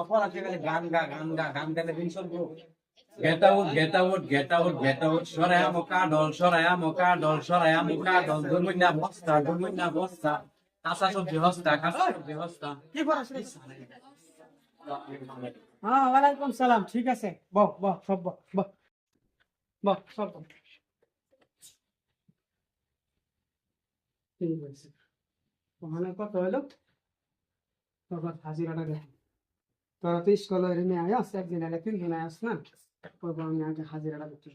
অপরাধী গেলে গান গা গান গা গান গাইলে দিন চলবো। Get out get out get out get out সরায়া মোকা ডল সরায়া মোকা ডল সরায়া মোকা ডল দুমুন্না বস্তা দুমুন্না বস্তা। কাঁচা সবজি হস্তা কাঁচা সবজি হস্তা। কি পড়াশোনা হ্যাঁ ওয়ালাইকুম সালাম ঠিক আছে। বহ বহ সব বহ বহ বহ সব ঠিক আছে ওখানে কত তোর হাজিরাটা তোরা তো স্কুলে রেমে আয়াস একদিন আগে তিন দিন আয়াস না? তারপর আমি আগে হাজিরাটা দিচ্ছি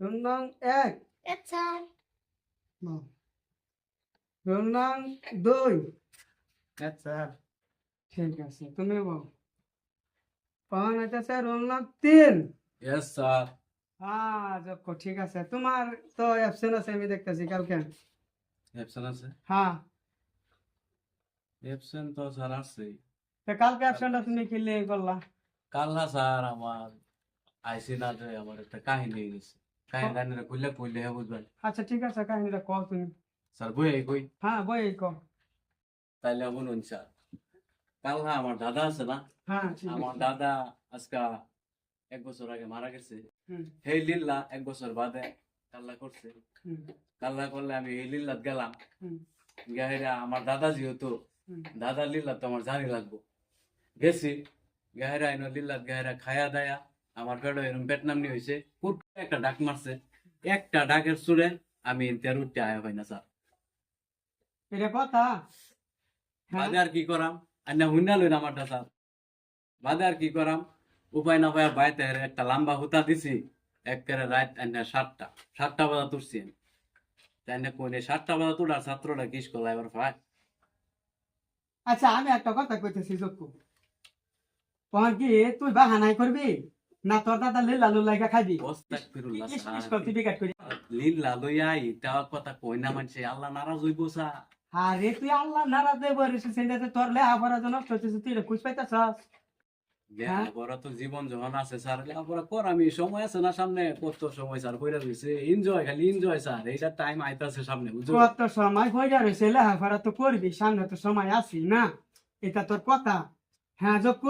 রুম এক। আচ্ছা বহ। দুই। আচ্ছা ঠিক আছে তুমি বল। পাওয়া যাইতেছে রোল তিন। ইয়েস স্যার হ্যাঁ যক্ষ ঠিক আছে। তোমার তো অ্যাবসেন্ট আছে আমি দেখতেছি কালকে। অ্যাবসেন্ট আছে? হ্যাঁ। অ্যাবসেন্ট তো স্যার আছে তো কালকে অ্যাবসেন্টটা তুমি লিয়ে করলা? কাল না স্যার আমার আইসি না যে আমার একটা কাহিনী গেছে। কাহিনীটা খুললে খুললে হ্যাঁ বুঝবেন। আচ্ছা ঠিক আছে কাহিনীটা কও তুমি? স্যার বই কই? হ্যাঁ বই কও তাইলে বলুন স্যার কাল না আমার দাদা আছে না? হ্যাঁ আমার দাদা আজকা এক বছর আগে মারা গেছে। হেই লিল্লা এক বছর বাদে কাল্লা করছে। কাল্লা করলে আমি এই লিল্লাত গেলাম। গাহেরা আমার দাদা যেহেতু দাদা লিল্লা তো আমার জানি লাগবো। গেছি গাহেরা আইনো লিল্লাত গাহেরা খায়া দায়া আমার পেটে এরকম পেট নামনি হয়েছে কুট একটা ডাক মারছে একটা ডাকের সুরে আমি তের উঠতে আয়া পাই না স্যার। এটা কথা? হ্যাঁ। বাদে আর কি করাম? আর না হুন্ডা লইন আমারটা স্যার। বাদে আর কি করাম? উপায় না পায় বাইতে একটা লম্বা হুতা দিছি একেবারে রাত আইনা সাতটা সাতটা বাজা তুলছি আমি। তাই না কোনে সাতটা বাজা তুলার ছাত্রটা কিস করলা এবার ভাই আচ্ছা আমি একটা কথা কইতেছি যক্কু তখন কি তুই বাহানাই করবি? না তোর দাদা খাবি ফিরুল্লাহ স্কুল তুই বিকাট করি? লিল্লা লইয়া ইটা কথা কই না মানছে। আল্লাহ নারাজ হইব সা আরে তুই আল্লাহ নারাজ দেব রেসে সেন্টাতে তোর লে আবার জন হইতেছে তুই খুঁজ পাইতাছস? হ্যাঁ? তো জীবন যখন আছে স্যার লেখাপড়া কর আমি সময় আছে না সামনে? কত সময় স্যার কইরা রইছে? এনজয় খালি এনজয় স্যার। এইটা টাইম আইতাছে সামনে কত সময় হইয়া রয়েছে লেখাপড়া তো করবি সামনে তো সময় আছি না? এটা তোর কথা। হ্যাঁ যোগ্য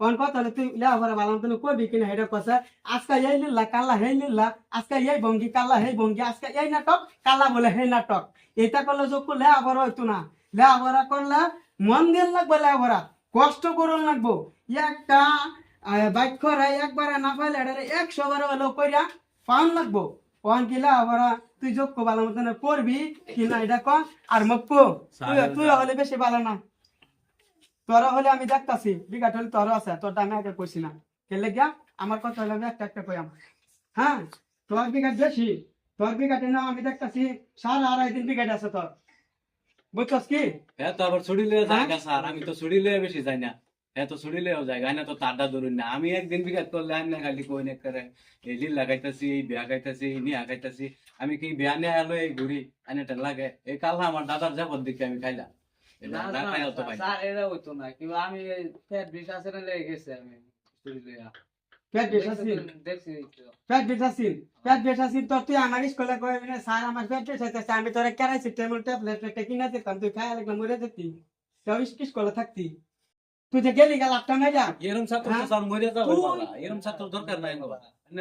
কোন কথা তুই লেখাপড়া ভালো মতন করবি কিনা এটা কথা আজকে এই লিল্লা কাল্লা হে লিল্লা আজকে এই ভঙ্গি কাল্লা হে ভঙ্গি আজকে এই নাটক কাল্লা বলে হে নাটক। এটা করলে যোগ্য লেখাপড়া হইতো না। লেখাপড়া করলে মন দিয়ে লাগবে লেখাপড়া কষ্ট করুন লাগবো। একটা বাক্য রে একবারে না পাইলে এটা একশো বার হলেও কইরা পান লাগবো। পান কি লেখাপড়া তুই যোগ্য ভালো মতন করবি কি না এটা কর আর মক্কু তুই তুই হলে বেশি ভালো না। তোরা হলে আমি দেখতাছি বিঘাট হলে তোর আছে তোরটা আমি আগে কইছি না। কেলে গিয়া? আমার কথা হলে আমি একটা একটা কইয়াম হ্যাঁ? তোর বিঘাট বেশি তোর বিঘাটে না আমি দেখতাছি সারা আড়াই দিন বিঘাট আছে তোর। বুঝছস কি? হ্যাঁ তো আবার ছুটি লয়ে যায় হ্যাঁ? স্যার আমি তো ছুটি লয়ে বেশি যাই না। হ্যাঁ তো যায় গাই না তো তারটা ধরুন না। আমি একদিন বিকাশ করলে আমি না খালি কই না করে এই লিল লাগাইতাছি এই বিয়া খাইতাছি এই নিয়া খাইতাছি আমি কি বিয়া নিয়ে আলো এই ঘুরি আনে লাগে? এই কাল আমার দাদার যাবত দেখে আমি খাইলাম। না তো না আমি ফ্যাট বিষ আছে না লেগে গেছে আমি চুরি লইয়া। পেট বেশাসিন দেখছি তো। পেট বেশাসিন পেট বেশাসিন তোর তুই আমার স্কুলে কইবি না স্যার আমার পেট বেশাইতেছে আমি তোরে কেরাইছি টেবিল ট্যাবলেট একটা কিনা দিতাম তুই খাই লাগলাম মরে যেতি। তুই স্কুলে থাকতি। তুই যে গেলি গেল এরম ছাত্র তো হ্যাঁ? মরে যাবে বাবা এরম ছাত্র দরকার নাই বাবা।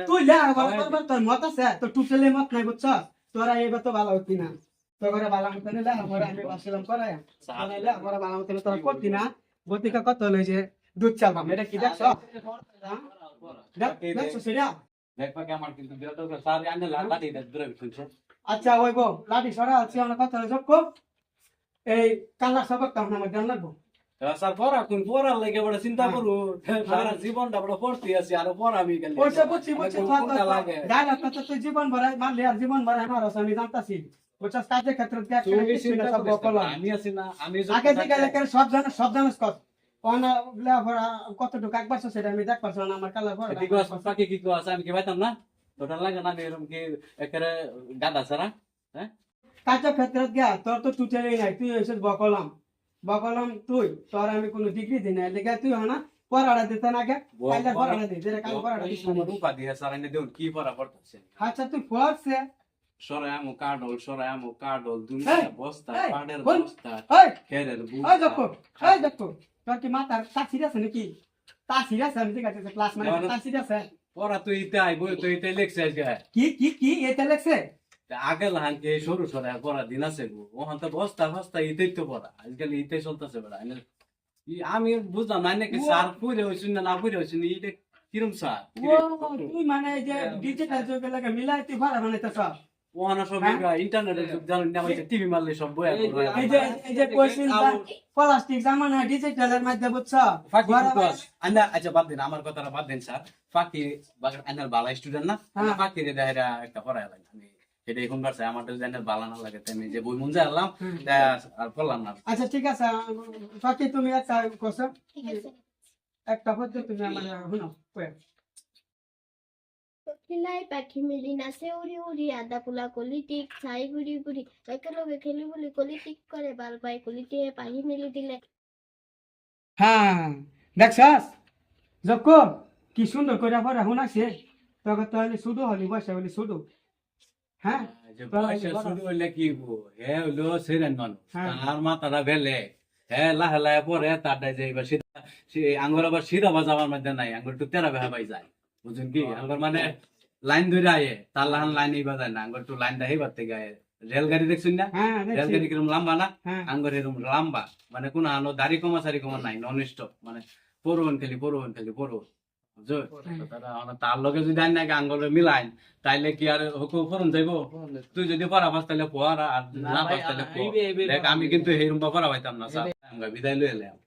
তুই লে আবার তোর মত আছে তোর টুটেলে মত নাই বুঝছ তোরা এইবার তো ভালো হতি না। তোর মতো নিলে আমার আমি আমার মতো তোরা করতি না। কত দুধ এটা কি দেখছ? দেখছ সেটা? আচ্ছা ওই গো লাঠি সরা আছে আমরা কথা যোগ কর এই কালা সবক কাম আমার জান লাগবো। স্যার পড়া কোন পড়ার লাগে বড় চিন্তা হ্যাঁ। করু সারা জীবনটা বড় পড়তে আছি আর পড়া আমি খালি ওইসব বুঝছি বুঝছি লাগে? গাইলা কত তুই জীবন ভরাই আর জীবন ভরাই আমার আমি জানতাছি। কাজের ক্ষেত্রে সব আমি আছি না আমি আগে থেকে? লেখার সব জানো সব জানোস কত? একবার সেটা আমি দেখ পারছ না আমার কালা কি কি কস আমি কি পাইতাম না? তোটা লাগে না এরকম কি একেবারে গাদা ছাড়া? কাজের ক্ষেত্রে গিয়া তোর তো টুটেলই নাই তুই এসে বকলাম। বকলাম তুই তোর আমি কোনো ডিগ্রি দিই নাই। লেগে তুই হনা পড়াটা দিতে না গে কাল না। স্যার এনে দেউন কি পড়তেছে? আচ্ছা তুই পড়ছে। সরাই আমো কাডল সরাই আমো কাডল দুনিয়া বস্তা পাড়ের। বস্তা খেরের ওই দেখো বুস্তা দেখো তোর কি মাথার তাসির আছে নাকি? তাসির আছে আমি ঠিক আছে ক্লাস মানে। তাসির আছে। পড়া আইব তুই লেখছে আজকে। কি কি কি এটা লেখছে? আগে লাহানকে সরু সরে পড়া দিন আছে গো। ওখান তো বস্তা বস্তা ইতেই তো পড়া। আজকাল ইতে চলতেছে বেড়া আমি বুঝলাম না নাকি। স্যার পুরে হয়েছিল না না পুরে হয়েছিল এটা কিরম স্যার তুই মানে যে ডিজিটাল যুগে মিলাই তুই ভাড়া বানাইতেছ ওখানে সব হ্যাঁ? ইন্টারনেটের যুগ জানেন না টিভি মারলে সব বই এই যে- এই যে কোয়েশ্চেন প্লাস্টিক জামানা ডিজিটালের মধ্যে বুঝছ? আন্না আচ্ছা বাদ দিন আমার কথাটা বাদ দিন স্যার। ফাঁকি আন্নার বালা স্টুডেন্ট না? হ্যাঁ। রে দেহেরা একটা পড়ায় লাগে। আমি এটা এখন করছে আমার তো জানার বালা না লাগে আমি যে বই যাই আনলাম আর পড়লাম না। আচ্ছা ঠিক আছে ফাঁকি তুমি একটা কোশ্চেন একটা হচ্ছে তুমি আমার শুনো কোকিলাই পাখি মেলি নাচে উৰি উৰি আদা পোলা কলিটিক চাই ঘূৰি ঘূৰি একেলগে খেলি বুলি কলিটিক কৰে ভালো পাই কলিটিয়ে পাহি মেলি দিলে হ্যাঁ দেখছাস? যক্কো কি সুন্দর করে পড়া শোনাছে তোকে তাহলে শুধু হলি বসে হলি শুধু। হ্যাঁ? যে বালা, পয়সা বালা। শুরু হইলে কি হব হে হইল সেরেন মানুষ হ্যাঁ। তার মাথাটা বেলে। হে লাহে লাহে পরে তারটা যে এবার সিধা সে আঙ্গুর আবার সিধা বাজাবার মধ্যে নাই আঙ্গুর একটু তেরা বেহা পাই যায়। বুঝুন কি? আঙ্গুর মানে লাইন ধরে আয়ে তার লাহান লাইন এই বাজায় না আঙ্গুর একটু লাইনটা হেবার থেকে আয়ে। রেলগাড়ি দেখছুন না? হ্যাঁ রেলগাড়ি কিরম লম্বা না? হ্যাঁ। আঙ্গুর এরকম লম্বা। মানে কোন আনো দাড়ি কমা সারি কমা নাই নন স্টপ মানে পড়ুন খালি পড়ুন খালি পড়ুন তারা মানে তার লগে যদি আইন নাকি আঙ্গুরে মিলাইন তাইলে কি আর হুকু পড়ুন যাইবো? তুই যদি পড়া পাস তাহলে পড় আর না পাস তাহলে দেখ আমি কিন্তু হেরুম বা পড়া পাইতাম না স্যার। আমরা বিদায় এলাম।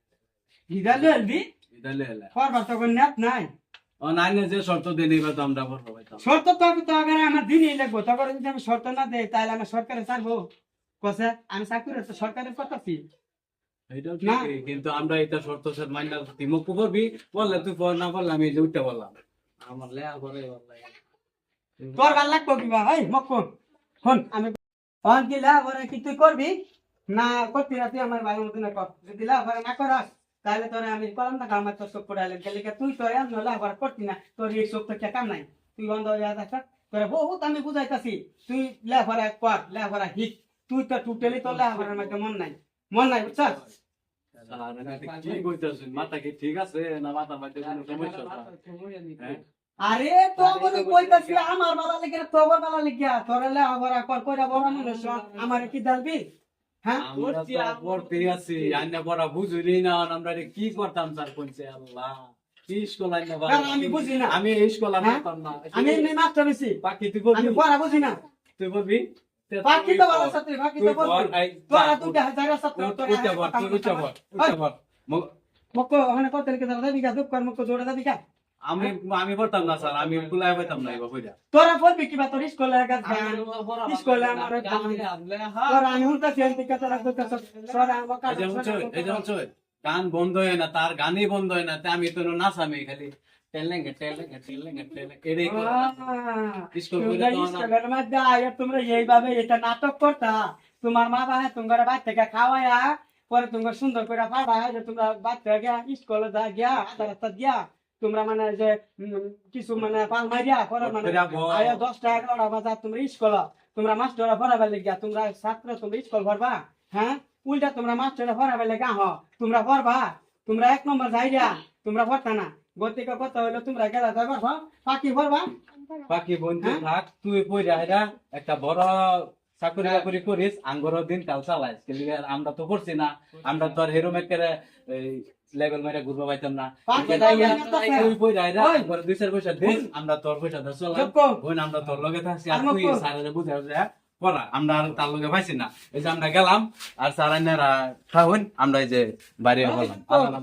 গিদালে হলবি বিদায় লই এলাম। তো কোনো নাই। ও নাই না যে শর্ত দিয়ে নিবে তো আমরা পাইতাম শর্ত তো আমি তো আগে আমার দিনই লাগবো। তখন যদি আমি শর্ত না দেই তাহলে আমি সরকারে ছাড়বো। কসে আমি চাকরি তো সরকারের কথা কি? কিন্তু আমরা এটা শর্ত স্যার মাইনা মুখ করবি বললে তুই পড় না পড়লে আমি এই যে উঠতে বললাম। আমার লেয়া করে তোর ভালো লাগবো কিবা এই মক্কন হন আমি অন কি লা করে কি তুই করবি? না করবি না তুই আমার ভাই মতো না কর যদি লা করে না করাস তাহলে তোরে আমি কলম না আমার তোর চোখ পড়াইলে গেলে তুই তো এমন লা করে করতি না। তোর এই চোখ তো কে কাম নাই? তুই বন্ধ হয়ে যা তোরে বহুত আমি বুঝাইতাছি। তুই লা করে কর লা করে হিক তুই তো টুটেলি তোর লা করার মধ্যে মন নাই। মন নাই বুঝছস? হ্যাঁ? আরে তো বলে কইতাছি আমার বালা লেগে তোর বালা লেগে। তোরে লা করে কর কইরা বড় মানুষ আমার কি ডালবি? হ্যাঁ কি করতাম স্যার আল্লাহ। আমি বুঝি না। আমি এই স্কুল আর হ্যাঁ? পড়তাম না। আমি এমনি মাস্টার হইছি বাকি তুই বলবি? পড়া বুঝি না তুই বলবি? বাকি তো বল। ছাত্রী বাকি তো বল, বলবি তোরা দুটা হাজার ছাত্র তোরা উঠে বল, তুই বল, উঠে মক্কো ওখানে কত লিখে দাও দুঃখ কর মক্কো জোড়া দিকা আমি আমি পড়তাম না স্যার আমি কুলায় পাইতাম না এবার কইরা তোরা বলবি কিবা তোর স্কুলে গাছ স্কুলে আমার তোরা আমি হুনতা ফেন দিকা তোরা আমার এই যে হচ্ছে গান বন্ধ হয় না তার গানই বন্ধ হয় না আমি তো নাচামি খালি। টেলেঙ্গে টেলেঙ্গে টেলেঙ্গে টেলেঙ্গে এটাই করি। স্কুল করে তো না- স্কুলের মধ্যে আয়া তোমরা এইভাবে এটা নাটক করতা। তোমার মা বাবা তোমার বাচ্চাকে খাওয়ায়া পরে তোমার সুন্দর করে পাড়ায় যে তোমরা বাচ্চা গিয়া স্কুলে যা গিয়া রাস্তা দিয়া তোমরা মানে যে কিছু মানে পাল মারিয়া পরে মানে। আয়া দশটা এগারোটা বাজা তোমরা স্কুল তোমরা মাস্টার পড়াবার লেগিয়া তোমরা ছাত্র তোমরা স্কুল পড়বা হ্যাঁ? উল্টা তোমরা মাস্টার পড়াবার লেগা হ তোমরা পড়বা তোমরা এক নম্বর যাইয়া তোমরা পড়তা না। গতিকে কত হইল তোমরা গেলা যাইবা পাখি পড়বা। বাকি বন্ধু হ্যাঁ? থাক তুই পইরা হেরা একটা বড় চাকরি বাকরি করিস আঙ্গর দিন কাল চালাইস। আমরা তো করছি না। আমরা তো আর হেরো লেভেল মেরে ঘুরবা পাইতাম না। তুই ওই। দুই চার পয়সা দিন আমরা তোর পয়সা দশ চলাম বোন আমরা তোর লগে থাকছি আর তুই স্যারের বুঝে যে পড়া আমরা আর তার লগে পাইছি না। এই যে আমরা গেলাম আর স্যার আইনারা খাওয়ান আমরা এই যে বাইরে হলাম আল্লাহ